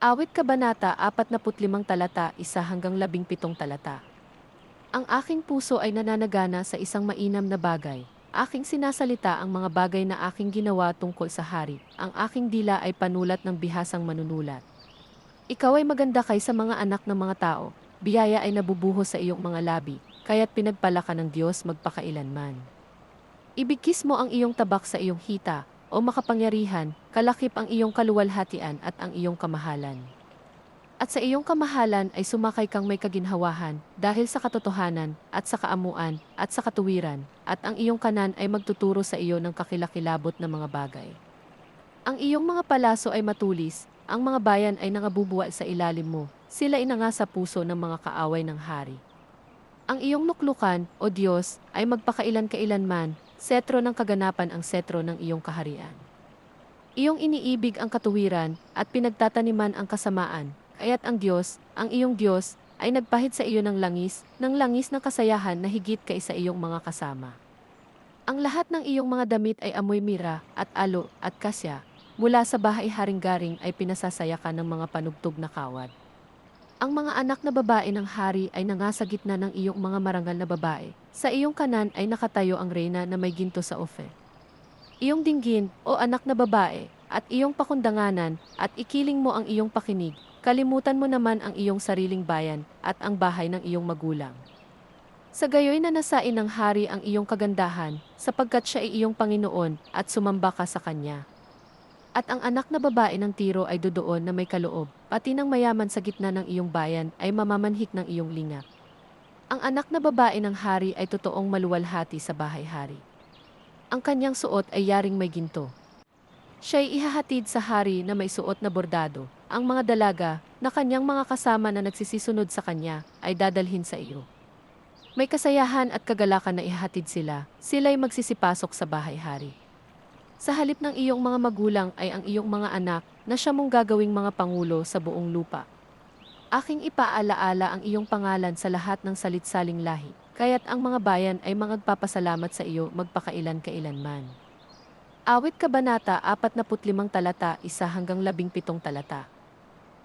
Awit Kabanata 45 talata 1 hanggang 17 talata. Ang aking puso ay nananagana sa isang mainam na bagay. Aking sinasalita ang mga bagay na aking ginawa tungkol sa hari. Ang aking dila ay panulat ng bihasang manunulat. Ikaw ay maganda kaysa mga anak ng mga tao. Biyaya ay nabubuhos sa iyong mga labi, kaya't pinagpala ka ng Diyos magpakailanman. Ibigkis mo ang iyong tabak sa iyong hita, o makapangyarihan, kalakip ang iyong kaluwalhatian at ang iyong kamahalan. At sa iyong kamahalan ay sumakay kang may kaginhawahan dahil sa katotohanan at sa kaamuan at sa katuwiran at ang iyong kanan ay magtuturo sa iyo ng kakilakilabot na mga bagay. Ang iyong mga palaso ay matulis, ang mga bayan ay nangabubuwal sa ilalim mo, sila inanga sa puso ng mga kaaway ng hari. Ang iyong nuklukan, o Diyos, ay magpakailan-kailanman, setro ng kaganapan ang setro ng iyong kaharian. Iyong iniibig ang katuwiran at pinagtataniman ang kasamaan, kaya't ang Diyos, ang iyong Diyos, ay nagpahid sa iyo ng langis, ng langis ng kasayahan na higit kaysa iyong mga kasama. Ang lahat ng iyong mga damit ay amoy mira at alo at kasya, mula sa bahay haring-garing ay pinasasaya ka ng mga panugtog na kawad. Ang mga anak na babae ng hari ay nangasa gitna ng iyong mga marangal na babae. Sa iyong kanan ay nakatayo ang reyna na may ginto sa ofe. Iyong dinggin, o anak na babae, at iyong pakundanganan, at ikiling mo ang iyong pakinig, kalimutan mo naman ang iyong sariling bayan, at ang bahay ng iyong magulang. Sa gayoy na nasain ng hari ang iyong kagandahan, sapagkat siya ay iyong Panginoon, at sumamba ka sa kanya. At ang anak na babae ng tiro ay dodoon na may kaloob, pati ng mayaman sa gitna ng iyong bayan ay mamamanhik ng iyong lingap. Ang anak na babae ng hari ay totoong maluwalhati sa bahay-hari. Ang kanyang suot ay yaring may ginto. Siya'y ihahatid sa hari na may suot na bordado. Ang mga dalaga na kanyang mga kasama na nagsisisunod sa kanya ay dadalhin sa iyo. May kasayahan at kagalakan na ihahatid sila, sila'y magsisipasok sa bahay-hari. Sa halip ng iyong mga magulang ay ang iyong mga anak na siya mong gagawing mga pangulo sa buong lupa. Aking ipaalaala ang iyong pangalan sa lahat ng salitsaling lahi, kaya't ang mga bayan ay magpapasalamat sa iyo magpakailan-kailanman. Awit Kabanata 45 talata 1 hanggang 17 talata